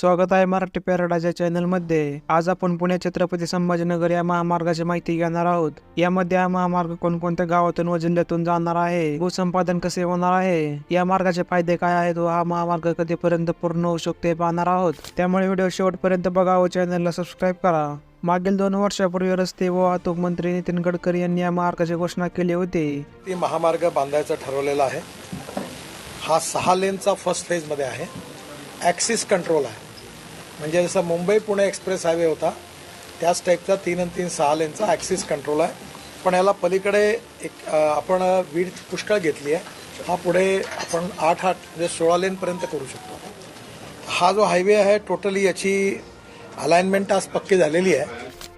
स्वागत आहे मराठी पॅराडाईज या चॅनलमध्ये. आज आपण पुणे छत्रपती संभाजीनगर या महामार्गाची माहिती घेणार आहोत. यामध्ये हा महामार्ग कोणकोणत्या गावातून व जिल्ह्यातून जाणार आहे? भूसंपादन कसे होणार आहे? या मार्गाचे फायदे काय आहेत व हा महामार्ग कधीपर्यंत पूर्ण होऊ शकतो हे पाहणार आहोत. त्यामुळे व्हिडिओ शेवटपर्यंत बघा व चॅनलला सबस्क्राईब करा. मागील दोन वर्षापूर्वी रस्ते व वाहतूक मंत्री नितीन गडकरी यांनी या मार्गाची घोषणा केली होती. ती महामार्ग बांधायचा ठरवलेला आहे. हा सहा लेनचा फर्स्ट फेजमध्ये आहे. ॲक्सिस कंट्रोल आहे. म्हणजे जसं मुंबई पुणे एक्सप्रेस हायवे होता त्याच टाईपचा तीन आणि तीन सहा लेनचा ॲक्सिस कंट्रोल आहे. पण याला पलीकडे एक आपण वीड पुष्कळ घेतली आहे. हा पुढे आपण आठ आठ म्हणजे सोळा लेनपर्यंत करू शकतो. हा जो हायवे आहे टोटली याची अलाइनमेंट आज पक्की झालेली आहे.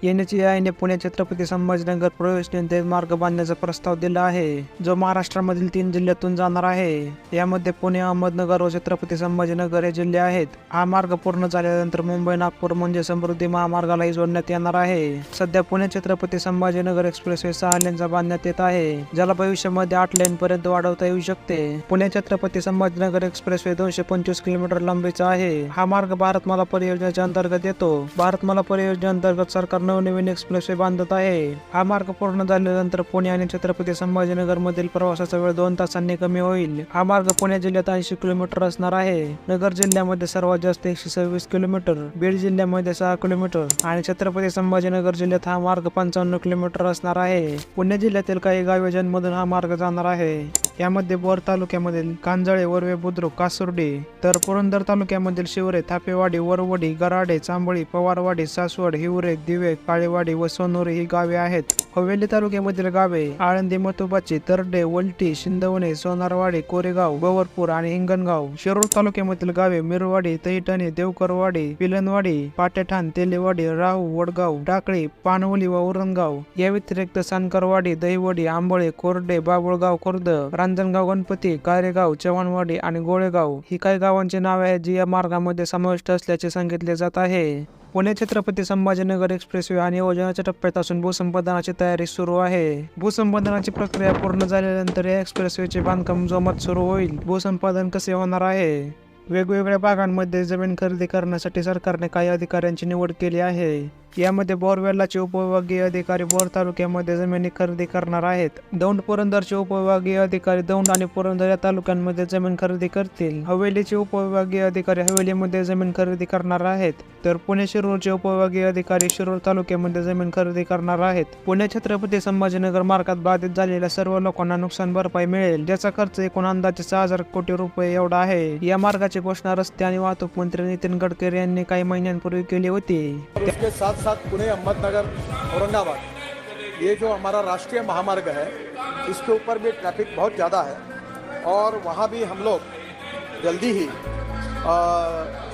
येण्याची आईने पुणे छत्रपती संभाजीनगर प्रवेश नियंत्रित मार्ग बांधण्याचा प्रस्ताव दिला आहे जो महाराष्ट्रामधील तीन जिल्ह्यातून जाणार आहे. यामध्ये पुणे अहमदनगर व छत्रपती संभाजीनगर हे जिल्हे आहेत. हा मार्ग पूर्ण झाल्यानंतर मुंबई नागपूर म्हणजे समृद्धी महामार्गालाही जोडण्यात येणार आहे. सध्या पुणे छत्रपती संभाजीनगर एक्सप्रेस वे सहा लेनचा बांधण्यात येत आहे ज्याला भविष्यामध्ये आठ लेन पर्यंत वाढवता येऊ शकते. पुणे छत्रपती संभाजीनगर एक्सप्रेस वे दोनशे पंचवीस किलोमीटर लांबीचा आहे. हा मार्ग भारतमाला परियोजनेच्या अंतर्गत येतो. भारतमाला परियोजनेअंतर्गत सरकार नवनवीन एक्सप्रेस वे बांधत आहे. हा मार्ग पूर्ण झाल्यानंतर पुणे आणि छत्रपती संभाजीनगर मधील प्रवासाचा वेळ दोन तासांनी कमी होईल. हा मार्ग पुणे जिल्ह्यात ऐंशी किलोमीटर असणार आहे. नगर जिल्ह्यामध्ये सर्वात जास्त एकशे सव्वीस किलोमीटर बीड जिल्ह्यामध्ये सहा किलोमीटर आणि छत्रपती संभाजीनगर जिल्ह्यात हा मार्ग पंचावन्न किलोमीटर असणार आहे. पुणे जिल्ह्यातील काही गावेजांमधून हा मार्ग जाणार आहे. यामध्ये बोर तालुक्यामधील कांजळे वरवे बुद्रुक कासुर्डी तर पुरंदर तालुक्यामधील शिवरे थापेवाडी वरवडी गराडे चांबळी पवारवाडी सासवड हिवरे दिवे काळेवाडी व सोनोरी ही गावे आहेत. हवेली तालुक्यामधील गावे आळंदी मतुबाची तरडे वलटी शिंदवणे सोनारवाडी कोरेगाव गोवरपूर आणि हिंगणगाव. शिरूर तालुक्यामधील गावे मिरवाडी तहिटणे देवकरवाडी पिलनवाडी पाटेठाण तेलेवाडी राहू वडगाव टाकळी पानवली व उरणगाव या व्यतिरिक्त सानकरवाडी दहिवडी आंबळे कोरडे बाबुळगाव खुर्द रांजणगाव गणपती कारेगाव चव्हाणवाडी आणि गोळेगाव. ही काही गावांची नावे आहेत जी या मार्गामध्ये समाविष्ट असल्याचे सांगितले जात आहे. पुणे छत्रपती संभाजीनगर एक्सप्रेसवे आणि योजनाच्या टप्प्यात असून भूसंपादनाची तयारी सुरू आहे. भूसंपादनाची प्रक्रिया पूर्ण झाल्यानंतर या एक्सप्रेसवेचे बांधकाम जोमात सुरू होईल. भूसंपादन कसे होणार आहे? वेगवेगळ्या भागांमध्ये जमीन खरेदी करण्यासाठी सरकारने काही अधिकाऱ्यांची निवड केली आहे. यामध्ये बोरवेलाचे उपविभागीय अधिकारी बोर तालुक्यामध्ये जमिनी खरेदी करणार आहेत. दौंड पुरंदरचे उपविभागीय अधिकारी दौंड आणि पुरंदर या तालुक्यांमध्ये जमीन खरेदी करतील. हवेलीचे उपविभागीय अधिकारी हवेलीमध्ये जमीन खरेदी करणार आहेत. तर पुणे शिरूरचे उपविभागीय अधिकारी शिरूर तालुक्यामध्ये जमीन खरेदी करणार आहेत. पुणे छत्रपती संभाजीनगर मार्गात बाधित झालेल्या सर्व लोकांना नुकसान भरपाई मिळेल. ज्याचा खर्च एकूण अंदाजे सहा हजार कोटी रुपये एवढा आहे. या मार्गाची घोषणा रस्ते आणि वाहतूक मंत्री नितीन गडकरी यांनी काही महिन्यांपूर्वी केली होती. साथ साथ पुणे अहमदनगर औरंगाबाद। ये जो हमारा राष्ट्रीय महामार्ग है इसके ऊपर भी ट्रैफिक बहुत ज़्यादा है और वहाँ भी हम लोग जल्दी ही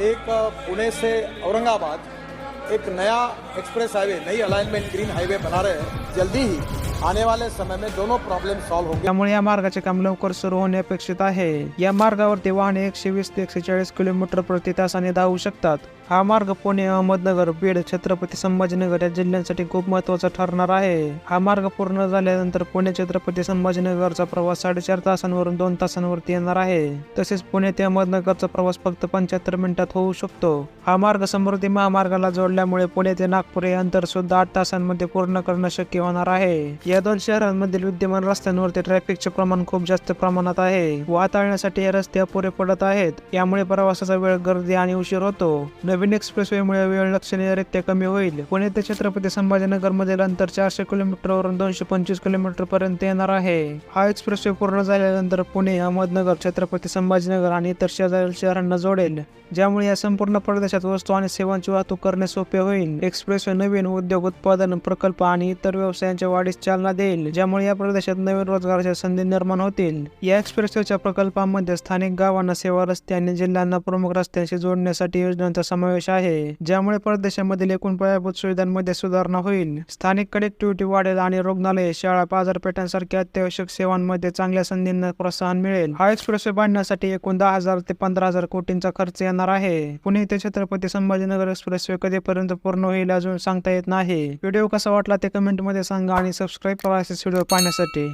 एक पुणे से औरंगाबाद एक नया एक्सप्रेस हाईवे नई अलाइनमेंट ग्रीन हाईवे बना रहे हैं। जल्दी ही आने वाले समय में दोनों प्रॉब्लम सॉल्व होंगे। त्यामुळे या मार्गाचे काम लवकर सुरू होणे अपेक्षित आहे। या मार्गावरती वाहने एकशे वीस ते एकशे चाळीस किलोमीटर प्रति तासाने धावू शकतात. हा मार्ग पुणे अहमदनगर बीड छत्रपती संभाजीनगर या जिल्ह्यांसाठी खूप महत्त्वाचा ठरणार आहे. हा मार्ग पूर्ण झाल्यानंतर पुणे छत्रपती संभाजीनगरचा प्रवास साडेचार तासांवरून दोन तासांवरती येणार आहे. तसेच पुणे ते अहमदनगरचा प्रवास फक्त पंच्याहत्तर मिनिटात होऊ शकतो. हा मार्ग समृद्धी महामार्गाला जोडल्यामुळे पुणे ते नागपूर हे अंतर सुद्धा आठ तासांमध्ये पूर्ण करणं शक्य होणार आहे. या दोन शहरांमधील विद्यमान रस्त्यांवरती ट्रॅफिकचे प्रमाण खूप जास्त प्रमाणात आहे. वाताळण्यासाठी हे रस्ते अपुरे पडत आहेत. यामुळे प्रवासाचा वेळ गर्दी आणि उशीर होतो. नवीन एक्सप्रेसवेमुळे वेळ लक्षणीयरित्या कमी होईल. पुणे ते छत्रपती संभाजीनगरमधील अंतर चारशे किलोमीटरवरून दोनशे पंचवीस किलोमीटर पर्यंत येणार आहे. हा एक्सप्रेसवे पूर्ण झाल्यानंतर पुणे अहमदनगर छत्रपती संभाजीनगर आणि इतर शेजारील शहरांना जोडेल. ज्यामुळे या संपूर्ण प्रदेशात वस्तू आणि सेवांची वाहतूक करणे सोपे होईल. एक्सप्रेसवे नवीन उद्योग उत्पादन प्रकल्प आणि इतर व्यवसायांच्या वाढीस चालना देईल ज्यामुळे या प्रदेशात नवीन रोजगाराच्या संधी निर्माण होतील. या एक्सप्रेसवेच्या प्रकल्पामध्ये स्थानिक गावांना सेवा रस्ते आणि जिल्ह्यांना प्रमुख रस्त्यांशी जोडण्यासाठी योजनांचा समावेश समावेश आहे ज्यामुळे परदेशामधील एकूण पायाभूत सुविधांमध्ये सुधारणा होईल. स्थानिक कनेक्टिव्हिटी वाढेल आणि रुग्णालय शाळा बाजारपेठांसारख्या अत्यावश्यक सेवांमध्ये चांगल्या संधींना प्रोत्साहन मिळेल. हा एक्सप्रेसवे बांधण्यासाठी एकूण दहा हजार ते पंधरा हजार कोटींचा खर्च येणार आहे. पुणे ते छत्रपती संभाजीनगर एक्सप्रेसवे कधीपर्यंत पूर्ण होईल अजून सांगता येत नाही. व्हिडिओ कसा वाटला ते कमेंटमध्ये सांगा आणि सबस्क्राईब करा असेच व्हिडिओ पाहण्यासाठी.